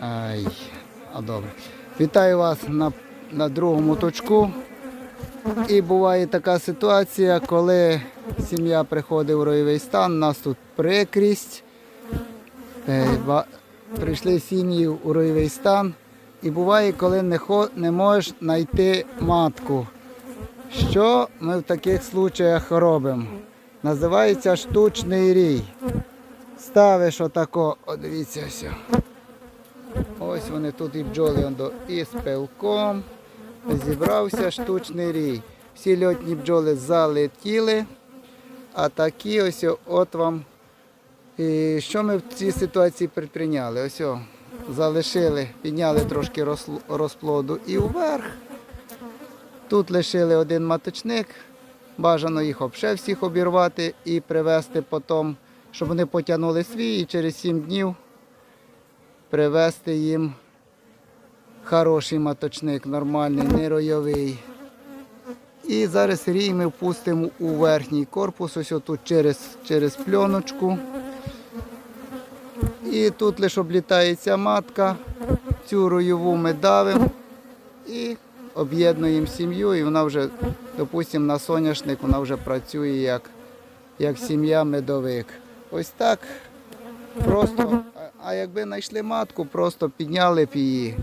Ай, а добре. Вітаю вас на, на другому точку. І буває така ситуація, коли сім'я приходить в ройовий стан, у нас тут прикрість. Е, Прийшли сім'ї у ройовий стан. І буває, коли не, не можеш знайти матку. Що ми в таких случаях робимо? Називається штучний рій. Ставиш отако, о, дивіться все. Ось вони тут і бджоли і з пилком. Зібрався штучний рій. Всі льотні бджоли залетіли, а такі ось от вам. І що ми в цій ситуації предприйняли? Ось о, залишили, підняли трошки розплоду і вверх. Тут лишили один маточник. Бажано їх обше всіх обірвати і привезти потім, щоб вони потягнули свій і через 7 днів привезти їм хороший маточник, нормальний, не ройовий. І зараз рій ми впустимо у верхній корпус, ось отут через, через пленочку. І тут лише облітається матка, цю ройову ми давимо і об'єднуємо сім'ю, і вона вже, допустимо, на соняшник вона вже працює як, як сім'я медовик. Ось так просто. А, якби знайшли матку, просто підняли б її.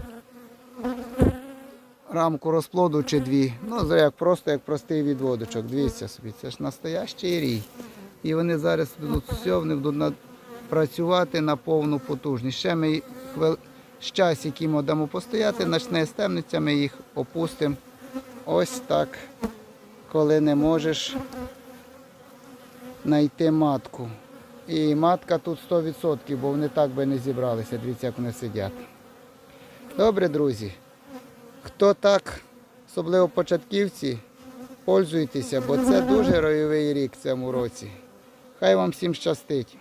Рамку розплоду чи дві. Ну, як просто як простий відводочок. Дивіться собі, це ж настоящий рій. І вони зараз будуть все, вони будуть працювати на повну потужність. Ще ми хвил... з часик їм дамо постояти, почне стемниця, ми їх опустимо. Ось так, коли не можеш знайти матку. І матка тут 100%, бо вони так би не зібралися. Дивіться, як вони сидять. Добре, друзі. Хто так, особливо початківці, пользуйтеся, бо це дуже ройовий рік в цьому році. Хай вам всім щастить.